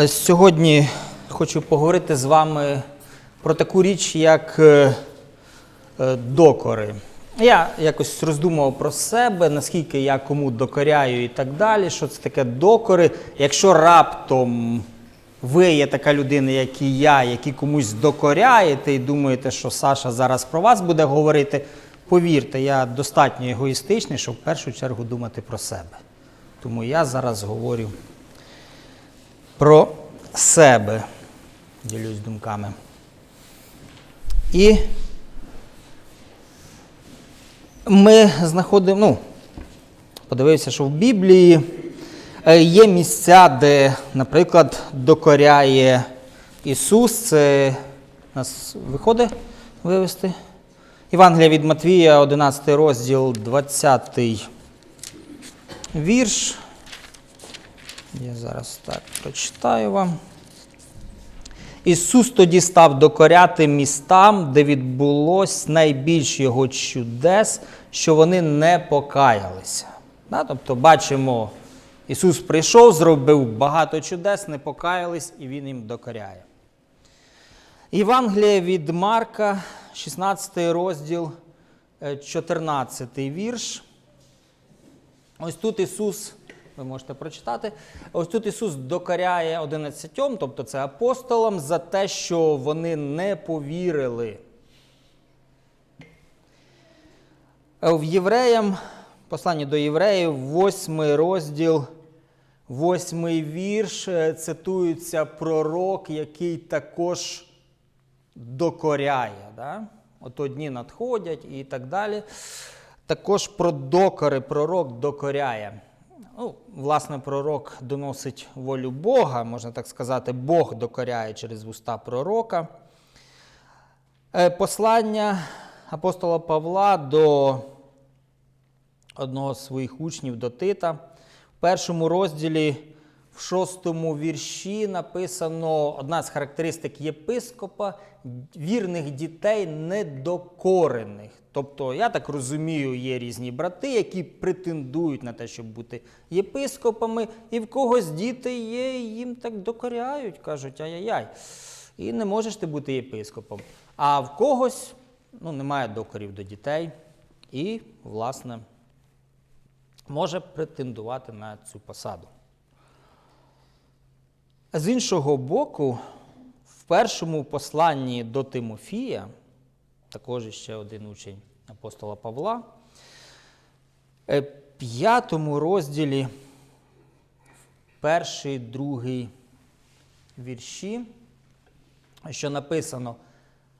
Е, Сьогодні хочу поговорити з вами про таку річ, як е, е, докори. Я якось роздумував про себе, наскільки я кому докоряю і так далі. Що це таке докори? Якщо раптом ви є така людина, як і я, які комусь докоряєте і думаєте, що Саша зараз про вас буде говорити, повірте, я достатньо егоїстичний, щоб в першу чергу думати про себе. Тому я зараз говорю про себе. Ділюсь думками. І ми знаходимо, ну, подивився, що в Біблії е, є місця, де, наприклад, докоряє Ісус. Це нас виходить вивести. Євангелія від Матвія, 11 розділ, 20 вірш. Я зараз так прочитаю вам. Ісус тоді став докоряти містам, де відбулось найбільш його чудес, що вони не покаялися. Тобто, бачимо, Ісус прийшов, зробив багато чудес, не покаялись, і Він їм докоряє. Євангеліє від Марка, 16 розділ, е, 14 вірш. Ось тут Ісус, ви можете прочитати, ось тут Ісус докоряє 11, тобто це апостолам, за те, що вони не повірили. Е, В Євреям, посланні до євреїв, 8 розділ, 8 вірш, е, цитується пророк, який також докоряє. Да? От одні надходять і так далі. Також про докори пророк докоряє. Ну, власне, пророк доносить волю Бога, можна так сказати, Бог докоряє через вуста пророка. Е, Послання апостола Павла до одного з своїх учнів, до Тита. В першому розділі, в шостому вірші, написано одна з характеристик єпископа вірних дітей недокорених. Тобто, я так розумію, є різні брати, які претендують на те, щоб бути єпископами, і в когось діти є, і їм так докоряють, кажуть, ай-яй-яй. І не можеш ти бути єпископом. А в когось ну, немає докорів до дітей, і, власне, може претендувати на цю посаду. З іншого боку, в першому посланні до Тимофія, також ще один учень апостола Павла, е, п'ятому розділі, перший, другий вірші, що написано: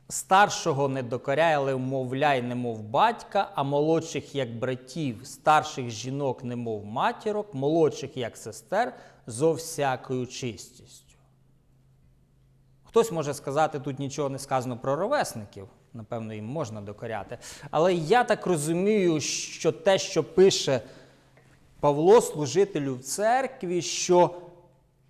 старшого не докоряй, але вмовляй, немов батька, а молодших як братів, старших жінок, немов матірок, молодших як сестер, зо всякою чистістю. Хтось може сказати, тут нічого не сказано про ровесників, напевно, їм можна докоряти. Але я так розумію, що те, що пише Павло, служителю в церкві, що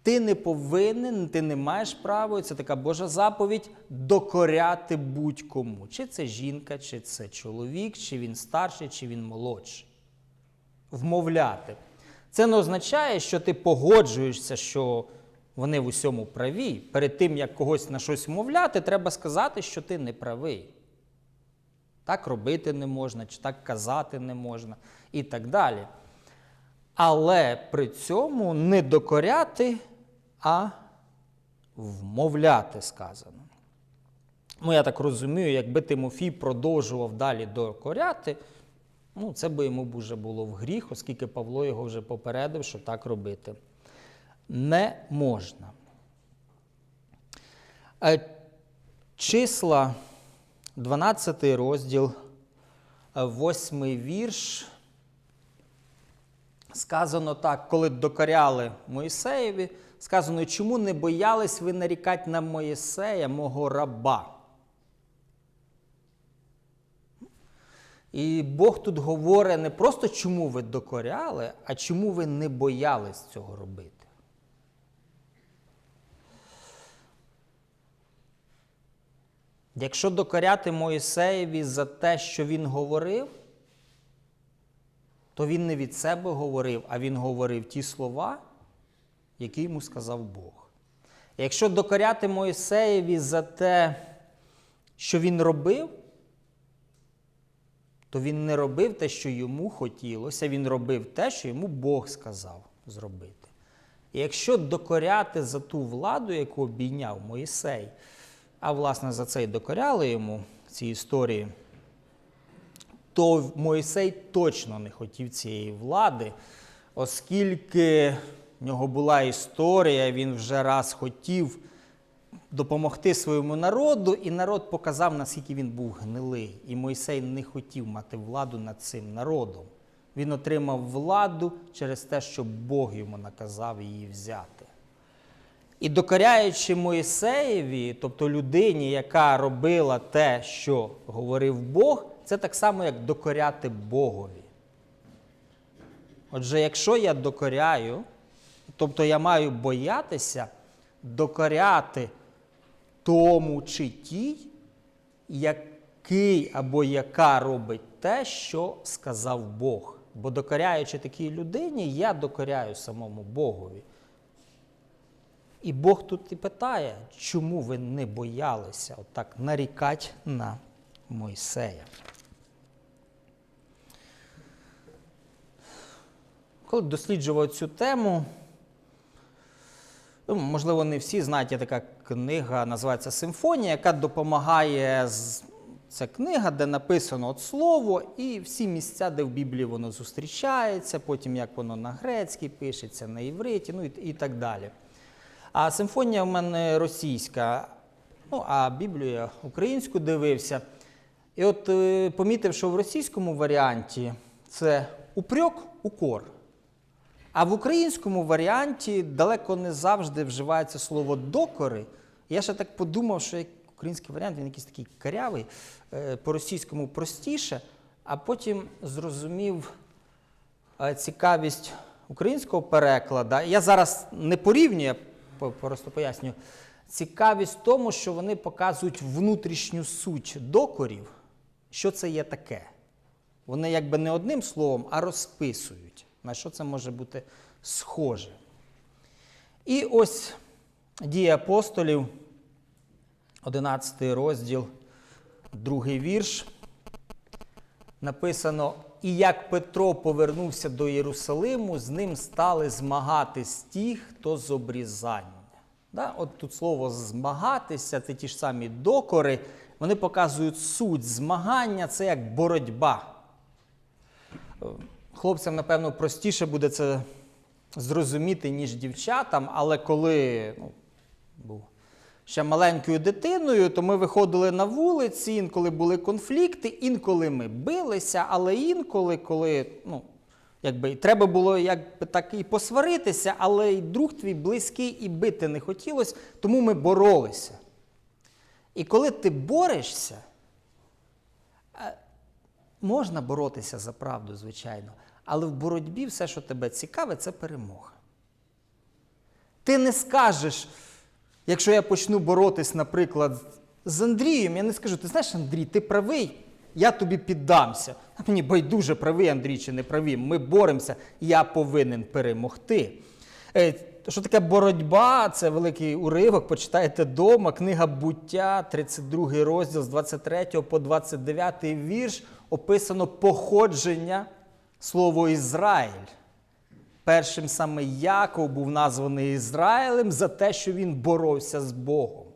ти не повинен, ти не маєш права, і це така Божа заповідь, докоряти будь-кому. Чи це жінка, чи це чоловік, чи він старший, чи він молодший. Вмовляти. Це не означає, що ти погоджуєшся, що вони в усьому праві. Перед тим, як когось на щось вмовляти, треба сказати, що ти не правий. Так робити не можна, чи так казати не можна, і так далі. Але при цьому не докоряти, а вмовляти сказано. Ну, я так розумію, якби Тимофій продовжував далі докоряти, ну, це би йому вже було в гріх, оскільки Павло його вже попередив, що так робити не можна. Е, Числа, 12 розділ, 8 вірш. Сказано так, коли докоряли Моїсеєві, сказано, чому не боялись ви нарікати на Моїсея, мого раба? І Бог тут говорить не просто чому ви докоряли, а чому ви не боялись цього робити. Якщо докоряти Моїсеєві за те, що він говорив, то він не від себе говорив, а він говорив ті слова, які йому сказав Бог. Якщо докоряти Моїсеєві за те, що він робив, то він не робив те, що йому хотілося, він робив те, що йому Бог сказав зробити. І якщо докоряти за ту владу, яку обійняв Моїсей, а власне за це й докоряли йому в цій історії, то Моїсей точно не хотів цієї влади, оскільки в нього була історія, він вже раз хотів допомогти своєму народу, і народ показав, наскільки він був гнилий. І Мойсей не хотів мати владу над цим народом. Він отримав владу через те, що Бог йому наказав її взяти. І докоряючи Моїсеєві, тобто людині, яка робила те, що говорив Бог, це так само, як докоряти Богові. Отже, якщо я докоряю, тобто я маю боятися докоряти тому чи тій, який або яка робить те, що сказав Бог. Бо докоряючи такій людині, я докоряю самому Богові. І Бог тут і питає, чому ви не боялися отак нарікати на Мойсея. Коли досліджував цю тему, можливо, не всі знають, є така книга, називається Симфонія, яка допомагає. з- Це книга, де написано от слово, і всі місця, де в Біблії воно зустрічається, потім як воно на грецькій пишеться, на івриті, ну і, і так далі. А симфонія в мене російська, ну а Біблію я українську дивився. І от е, помітив, що в російському варіанті це упрек, укор. А в українському варіанті далеко не завжди вживається слово докори. Я ще так подумав, що український варіант він якийсь такий карявий, е, по-російському простіше, а потім зрозумів е, цікавість українського переклада. Я зараз не порівнюю, я просто поясню. Цікавість в тому, що вони показують внутрішню суть докорів, що це є таке. Вони якби не одним словом, а розписують, на що це може бути схоже. І ось дія апостолів, 11 розділ, другий вірш. Написано: І як Петро повернувся до Єрусалиму, з ним стали змагатись ті, хто з обрізання. Да? От тут слово змагатися, це ті ж самі докори, вони показують суть змагання це як боротьба. Хлопцям, напевно, простіше буде це зрозуміти, ніж дівчатам, але коли ну, був ще маленькою дитиною, то ми виходили на вулиці, інколи були конфлікти, інколи ми билися, але інколи, коли ну, якби, треба було якби, так і посваритися, але й друг твій близький і бити не хотілося, тому ми боролися. І коли ти борешся, е, можна боротися за правду, звичайно, але в боротьбі все, що тебе цікаве, це перемога. Ти не скажеш, якщо я почну боротись, наприклад, з Андрієм, я не скажу, ти знаєш, Андрій, ти правий, я тобі піддамся. А мені байдуже правий Андрій чи не правий. Ми боремося, я повинен перемогти. Е, Що таке боротьба? Це великий уривок. Почитайте дома, книга буття, 32 розділ з 23 по 29 вірш. Описано походження слово Ізраїль. Першим саме Яков був названий Ізраїлем за те, що він боровся з Богом.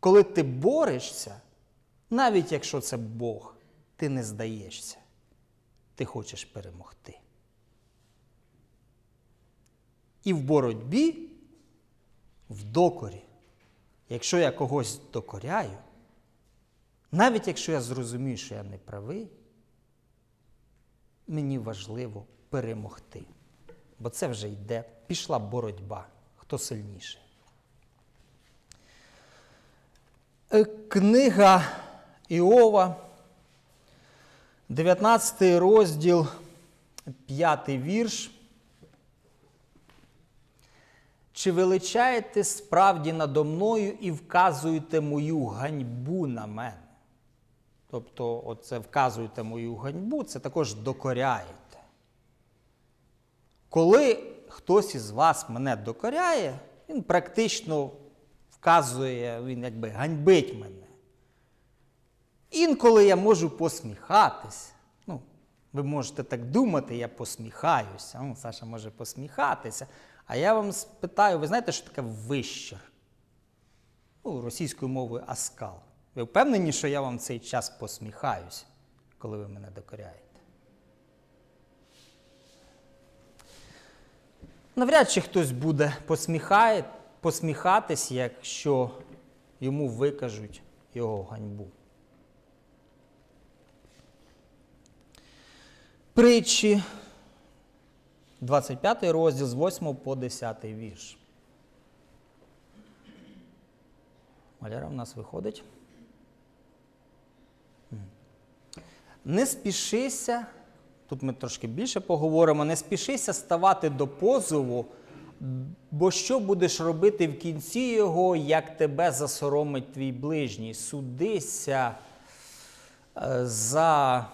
Коли ти борешся, навіть якщо це Бог, ти не здаєшся. Ти хочеш перемогти. І в боротьбі, в докорі, якщо я когось докоряю, навіть якщо я зрозумію, що я не правий, мені важливо перемогти. Бо це вже йде, пішла боротьба, хто сильніший. Е, Книга Іова, 19 розділ, 5 вірш. Чи величаєте справді надо мною і вказуєте мою ганьбу на мене? Тобто, оце вказуєте мою ганьбу, це також докоряєте. Коли хтось із вас мене докоряє, Він практично вказує, він якби ганьбить мене. Інколи я можу посміхатись. Ну, ви можете так думати, я посміхаюся. Ну, Саша може посміхатися. А я вам спитаю, ви знаєте, що таке вищер? Ну, російською мовою аскал. Ви впевнені, що я вам цей час посміхаюся, коли ви мене докоряєте? Навряд чи хтось буде посміхає, посміхатись, якщо йому викажуть його ганьбу. Притчі, 25 розділ з 8 по 10 вірш. Валера в нас виходить. Не спішися, тут ми трошки більше поговоримо, не спішися ставати до позову, бо що будеш робити в кінці його, як тебе засоромить твій ближній? Судися е, за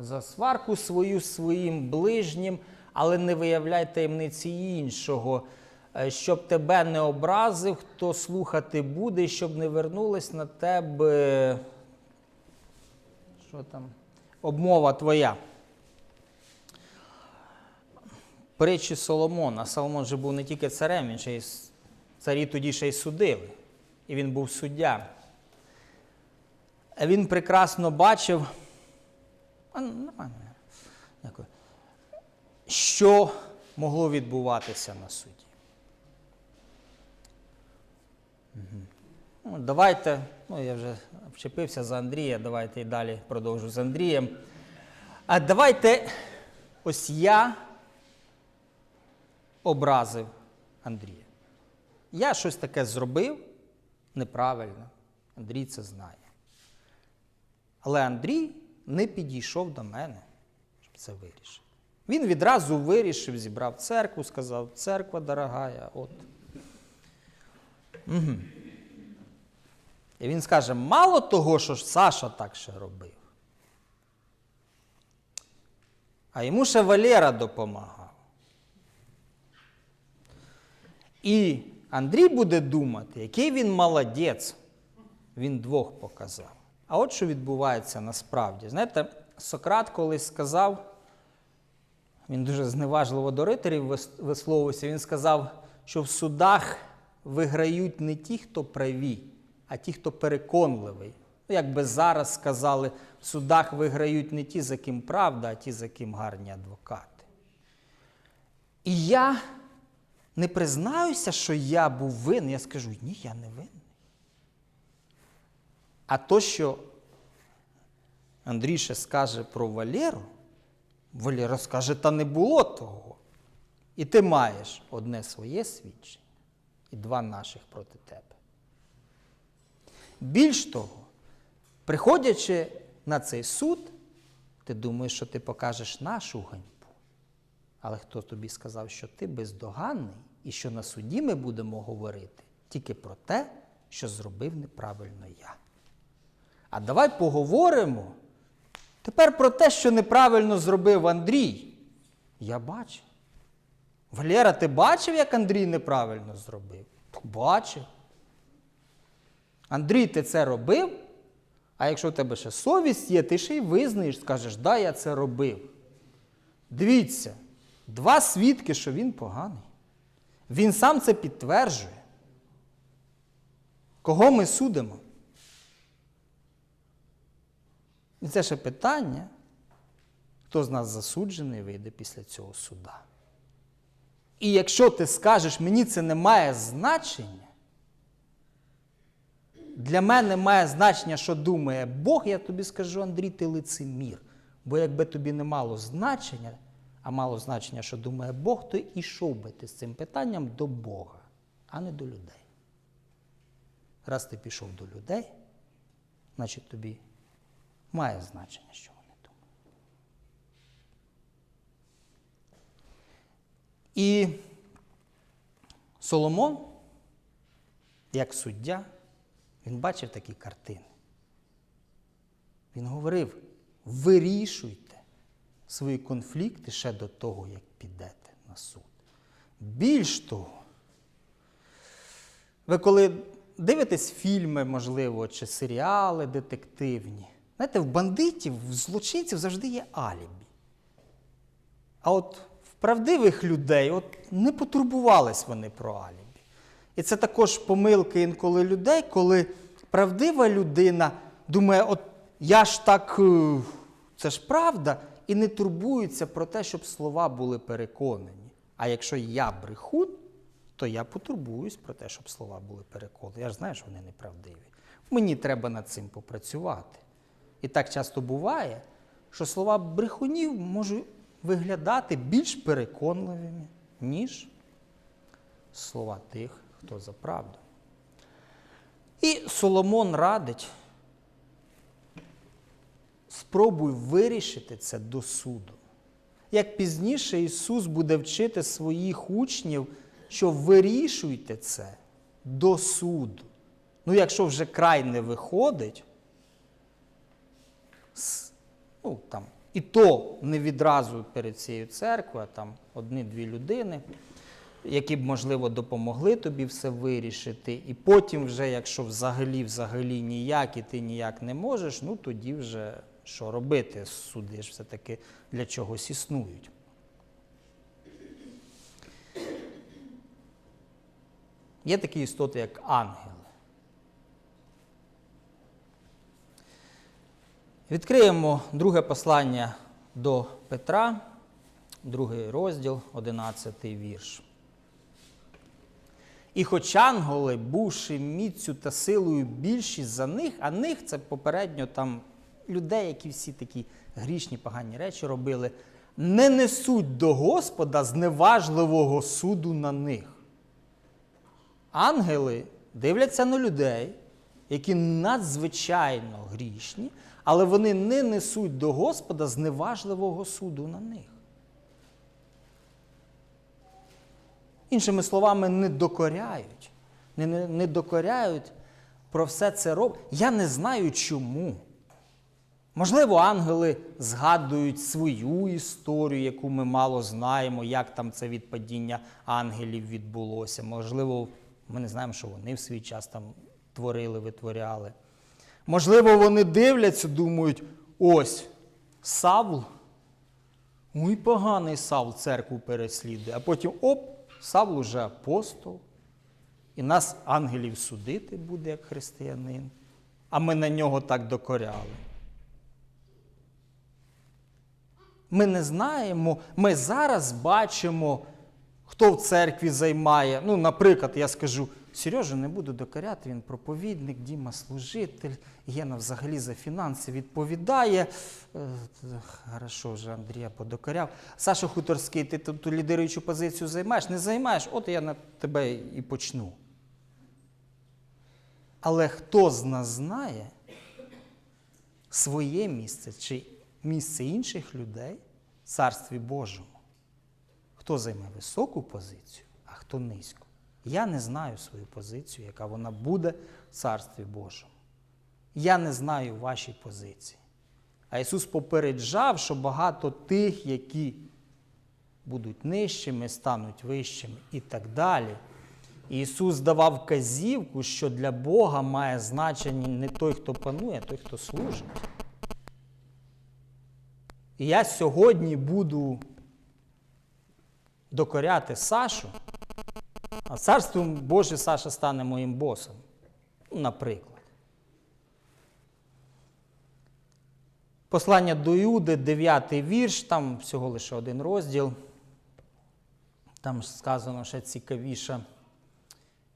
за сварку свою своїм ближнім, але не виявляй таємниці іншого, Е, щоб тебе не образив, хто слухати буде, щоб не вернулась на тебе. Що там? Обмова твоя. Притчі Соломона. Соломон же був не тільки царем, він ще й царі тоді ще й судили. І він був суддя. Він прекрасно бачив. Ну, нормально. Дякую. Що могло відбуватися на суді? Мгм. Ну, давайте, ну я вже вчепився за Андрія, давайте і далі продовжу з Андрієм. А давайте ось я образив Андрія. Я щось таке зробив неправильно. Андрій це знає. Але Андрій не підійшов до мене, щоб це вирішити. Він відразу вирішив, зібрав церкву, сказав, церква дорогая, от. Угу. І він скаже, мало того, що Саша так ще робив. А йому ще Валера допомагав. І Андрій буде думати, який він молодець. Він двох показав. А от що відбувається насправді. Знаєте, Сократ колись сказав, він дуже зневажливо до риторів висловився, він сказав, що в судах виграють не ті, хто праві, а ті, хто переконливий. Ну, як би зараз сказали, в судах виграють не ті, за ким правда, а ті, за ким гарні адвокати. І я не признаюся, що я був винний. Я скажу, ні, я не винний. А то, що Андрій скаже про Валеру, Валера скаже, та не було того. І ти маєш одне своє свідчення і два наших проти тебе. Більш того, приходячи на цей суд, ти думаєш, що ти покажеш нашу ганьбу. Але хто тобі сказав, що ти бездоганний і що на суді ми будемо говорити тільки про те, що зробив неправильно я. А давай поговоримо тепер про те, що неправильно зробив Андрій. Я бачив. Валера, ти бачив, як Андрій неправильно зробив? Бачив. Андрій, ти це робив? А якщо в тебе ще совість є, ти ще й визнаєш, скажеш, да, я це робив. Дивіться, два свідки, що він поганий. Він сам це підтверджує. Кого ми судимо? І це ще питання, хто з нас засуджений вийде після цього суда. І якщо ти скажеш, мені це не має значення, для мене має значення, що думає Бог, я тобі скажу, Андрій, ти лицемір. Бо якби тобі не мало значення, а мало значення, що думає Бог, то ішов би ти з цим питанням до Бога, а не до людей. Раз ти пішов до людей, значить тобі має значення, що вони думають. І Соломон, як суддя, він бачив такі картини. Він говорив: вирішуйте свої конфлікти ще до того, як підете на суд. Більш того, Ви коли дивитесь фільми, можливо, чи серіали детективні, знаєте, в бандитів, в злочинців завжди є алібі. А от в правдивих людей от не потурбувались вони про алібі. І це також помилки інколи людей, коли правдива людина думає, от я ж так, е, це ж правда, і не турбується про те, щоб слова були переконані. А якщо я брехун, то я потурбуюсь про те, щоб слова були переконані. Я ж знаю, що вони неправдиві. Мені треба над цим попрацювати. І так часто буває, що слова брехунів можуть виглядати більш переконливими, ніж слова тих, хто за правду. І Соломон радить, спробуй вирішити це до суду. Як пізніше Ісус буде вчити своїх учнів, що вирішуйте це до суду. Ну, якщо вже край не виходить, ну, там, і то не відразу перед цією церквою, там одні-дві людини, які б, можливо, допомогли тобі все вирішити. І потім, вже, якщо взагалі взагалі ніяк і ти ніяк не можеш, ну тоді вже що робити? Суди ж все-таки для чогось існують. Є такі істоти, як ангели. Відкриємо друге послання до Петра, другий розділ, 11 вірш. І хоч ангели, бувши міцю та силою більші за них, а них це попередньо там людей, які всі такі грішні, погані речі робили, не несуть до Господа зневажливого суду на них. Ангели дивляться на людей, які надзвичайно грішні, але вони не несуть до Господа зневажливого суду на них. Іншими словами, не докоряють. Не, не, не докоряють про все це роблять. Я не знаю чому. Можливо, ангели згадують свою історію, яку ми мало знаємо, як там це відпадіння ангелів відбулося. Можливо, ми не знаємо, що вони в свій час там творили, витворяли. Можливо, вони дивляться, думають, ось Савл, ой, поганий Савл церкву переслідує, а потім оп, Савл уже апостол, і нас ангелів судити буде як християнин, а ми на нього так докоряли. Ми не знаємо, ми зараз бачимо, хто в церкві займає. Ну, наприклад, я скажу, Сережа не буду докоряти, він проповідник, Діма служитель, Єна взагалі за фінанси відповідає. Е, Хорошо, вже Андрія подокоряв. Саша Хуторський, ти тут лідируючу позицію займаєш? Не займаєш, от я на тебе і почну. Але хто з нас знає своє місце чи місце інших людей в Царстві Божому? Хто займе високу позицію, а хто низьку? Я не знаю свою позицію, яка вона буде в Царстві Божому. Я не знаю вашій позиції. А Ісус попереджав, що багато тих, які будуть нижчими, стануть вищими і так далі. І Ісус давав вказівку, що для Бога має значення не той, хто панує, а той, хто служить. І я сьогодні буду докоряти Сашу, а царством Боже Саша стане моїм босом. Ну, наприклад. Послання до Іуди, 9 вірш, там всього лише один розділ. Там сказано ще цікавіша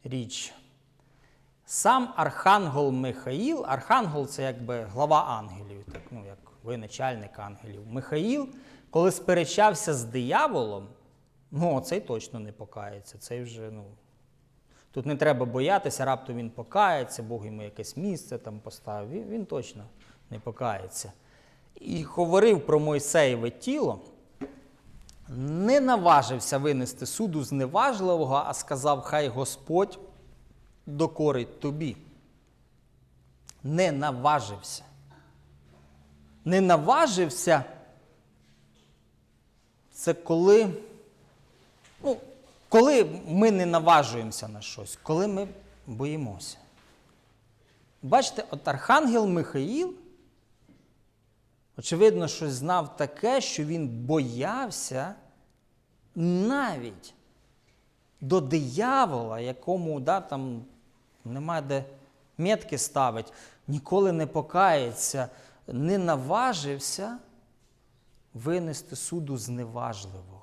річ. Сам Архангел Михаїл, Архангел це якби глава ангелів, так, ну, як ви начальник ангелів. Михаїл, коли сперечався з дияволом, ну, цей точно не покається. Цей вже, ну, тут не треба боятися, раптом він покається, Бог йому якесь місце там поставив. Він, він точно не покається. І говорив про Мойсеєве тіло, не наважився винести суду зневажливого, а сказав, хай Господь докорить тобі. Не наважився. Не наважився. Це коли, ну, коли ми не наважуємося на щось, коли ми боїмося. Бачите, от Архангел Михаїл, очевидно, щось знав таке, що він боявся навіть до диявола, якому да, там немає де метки ставить, ніколи не покається, не наважився винести суду зневажливого.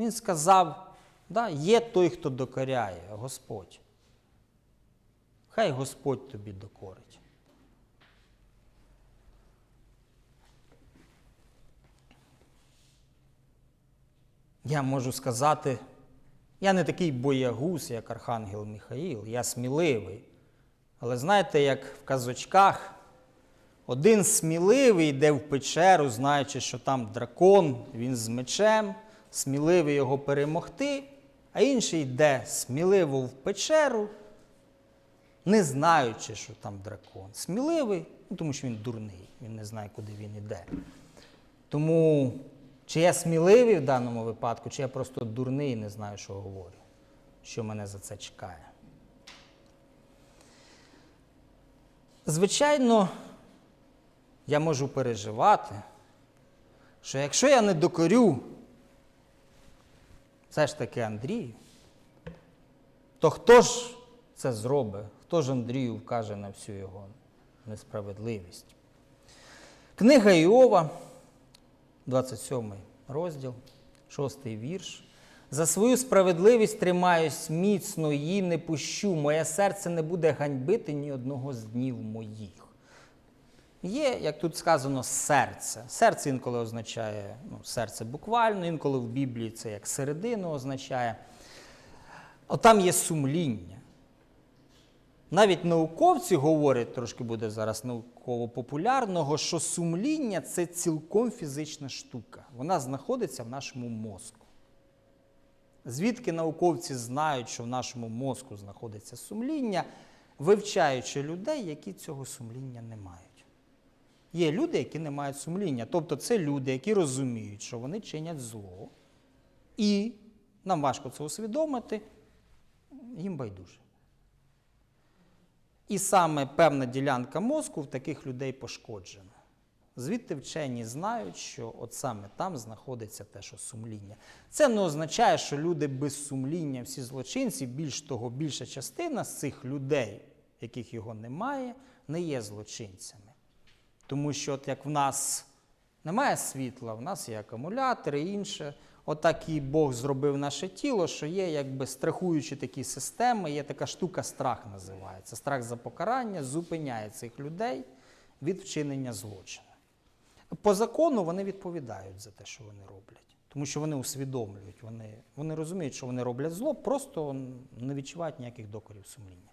Він сказав: да, є той, хто докоряє, Господь. Хай Господь тобі докорить. Я можу сказати, я не такий боягуз, як Архангел Михаїл, я сміливий. Але знаєте, як в казочках, один сміливий йде в печеру, знаючи, що там дракон, він з мечем, сміливий його перемогти, а інший йде сміливо в печеру, не знаючи, що там дракон. Сміливий, ну, тому що він дурний, він не знає, куди він йде. Тому чи я сміливий в даному випадку, чи я просто дурний і не знаю, що говорю, що мене за це чекає. Звичайно, я можу переживати, що якщо я не докорю все ж таки Андрію, то хто ж це зробить? Хто ж Андрію вкаже на всю його несправедливість? Книга Іова, 27 розділ, 6 вірш. За свою справедливість тримаюсь міцно, її не пущу. Моє серце не буде ганьбити ні одного з днів моїх. Є, як тут сказано, серце. Серце інколи означає ну, серце буквально, інколи в Біблії це як середину означає. Отам є сумління. Навіть науковці говорять, трошки буде зараз науково-популярного, що сумління це цілком фізична штука. Вона знаходиться в нашому мозку. Звідки науковці знають, що в нашому мозку знаходиться сумління, вивчаючи людей, які цього сумління не мають. Є люди, які не мають сумління. Тобто це люди, які розуміють, що вони чинять зло, і нам важко це усвідомити, їм байдуже. І саме певна ділянка мозку в таких людей пошкоджена. Звідти вчені знають, що от саме там знаходиться те, що сумління. Це не означає, що люди без сумління, всі злочинці, більш того, більша частина з цих людей, яких його немає, не є злочинцями. Тому що, от як в нас немає світла, в нас є акумулятори і інше. Отак і Бог зробив наше тіло, що є якби страхуючі такі системи, є така штука страх називається. Страх за покарання зупиняє цих людей від вчинення злочину. По закону вони відповідають за те, що вони роблять, тому що вони усвідомлюють, вони, вони розуміють, що вони роблять зло, просто не відчувають ніяких докорів сумління.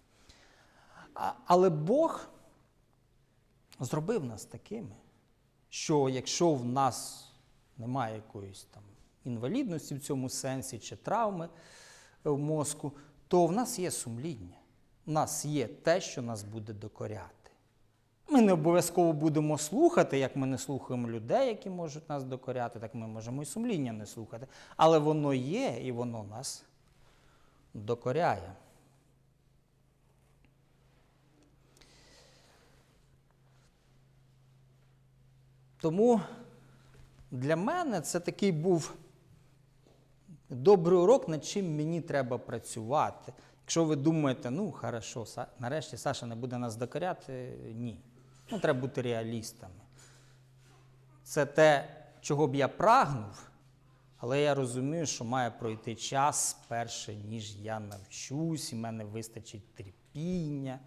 А, але Бог зробив нас такими, що якщо в нас немає якоїсь там інвалідності в цьому сенсі чи травми в мозку, то в нас є сумління. У нас є те, що нас буде докоряти. Ми не обов'язково будемо слухати, як ми не слухаємо людей, які можуть нас докоряти, так ми можемо і сумління не слухати. Але воно є і воно нас докоряє. Тому для мене це такий був добрий урок, над чим мені треба працювати. Якщо ви думаєте, ну хорошо, нарешті Саша не буде нас докоряти, ні. Ну, треба бути реалістами. Це те, чого б я прагнув, але я розумію, що має пройти час перше, ніж я навчусь, і в мене вистачить терпіння,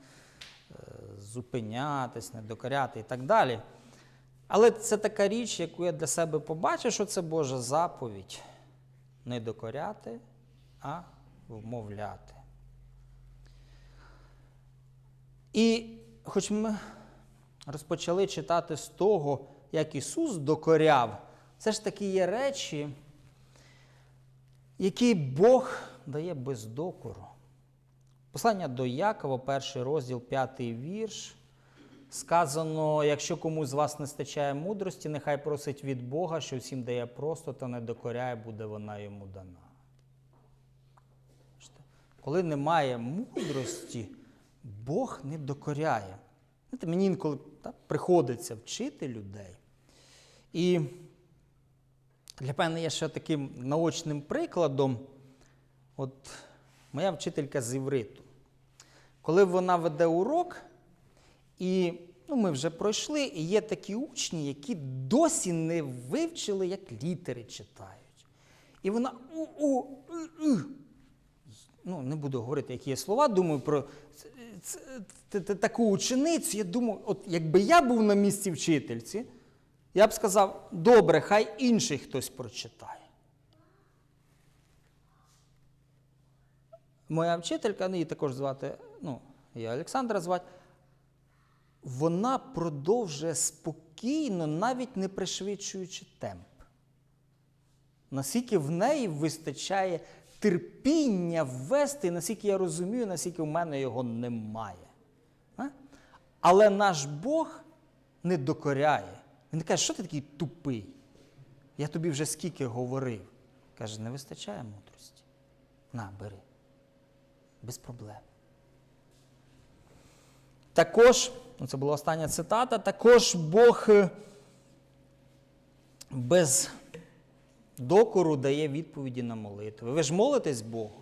е, зупинятись, не докоряти і так далі. Але це така річ, яку я для себе побачив, що це Божа заповідь не докоряти, а вмовляти. І хоч ми розпочали читати з того, як Ісус докоряв, це ж таки є речі, які Бог дає без докору. Послання до Якова, перший розділ, п'ятий вірш. Сказано, якщо комусь з вас не стачає мудрості, нехай просить від Бога, що всім дає просто та не докоряє, буде вона йому дана. коли немає мудрості, Бог не докоряє. Знаєте, мені інколи так, приходиться вчити людей. І для мене є ще таким наочним прикладом. От моя вчителька з івриту. Коли вона веде урок, і ну, ми вже пройшли, і є такі учні, які досі не вивчили, як літери читають. І вона у-у. Ну, не буду говорити, які є слова, думаю про таку ученицю. Я думаю, от якби я був на місці вчительці, я б сказав, добре, хай інший хтось прочитає. Моя вчителька, ну її також звати, ну, її Олександра звати, вона продовжує спокійно, навіть не пришвидшуючи темп. Наскільки в неї вистачає терпіння ввести, наскільки я розумію, наскільки в мене його немає. Але наш Бог не докоряє. Він каже, що ти такий тупий? Я тобі вже скільки говорив. Каже, не вистачає мудрості. На, бери. Без проблем. Також, ну це була остання цитата, також Бог е, без докору дає відповіді на молитви. Ви ж молитесь Богові.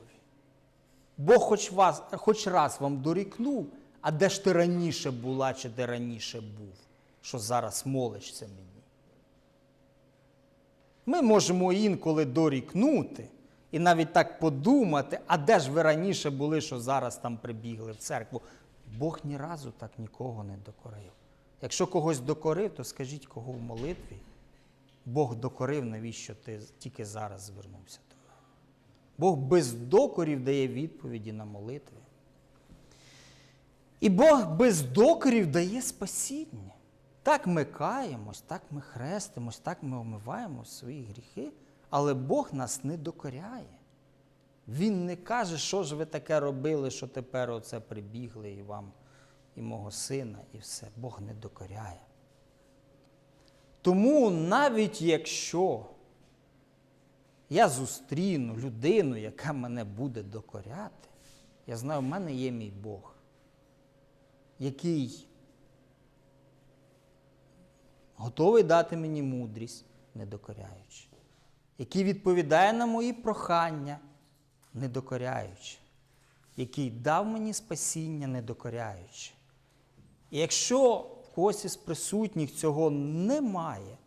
Бог хоч, вас, хоч раз вам дорікнув, а де ж ти раніше була, чи де раніше був, що зараз молишся мені. Ми можемо інколи дорікнути і навіть так подумати, а де ж ви раніше були, що зараз там прибігли в церкву. Бог ні разу так нікого не докорив. Якщо когось докорив, то скажіть, кого в молитві. Бог докорив, навіщо ти тільки зараз звернувся до мене. Бог без докорів дає відповіді на молитви. І Бог без докорів дає спасіння. Так ми каємось, так ми хрестимось, так ми омиваємо свої гріхи, але Бог нас не докоряє. Він не каже, що ж ви таке робили, що тепер оце прибігли і вам, і мого сина, і все. Бог не докоряє. Тому навіть якщо я зустріну людину, яка мене буде докоряти, я знаю, в мене є мій Бог, який готовий дати мені мудрість, не докоряючи, який відповідає на мої прохання, не докоряючи, який дав мені спасіння, не докоряючи. І якщо в когось із присутніх цього немає,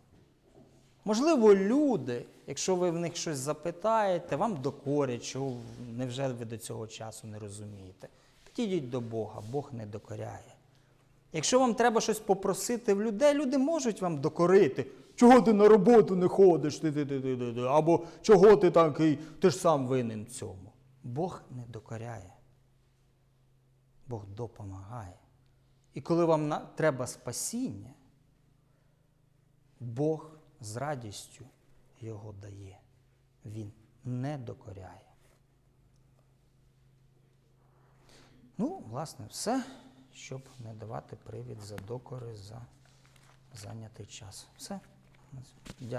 можливо, люди, якщо ви в них щось запитаєте, вам докорять, що невже ви до цього часу не розумієте. Підійдіть до Бога, Бог не докоряє. Якщо вам треба щось попросити в людей, люди можуть вам докорити. Чого ти на роботу не ходиш? Ти, ти, ти, ти, ти, ти, Або чого ти такий, ти ж сам винен в цьому. Бог не докоряє. Бог допомагає. І коли вам треба спасіння, Бог з радістю його дає. Він не докоряє. Ну, власне, все, щоб не давати привід за докори за зайнятий час. Все. Дякую.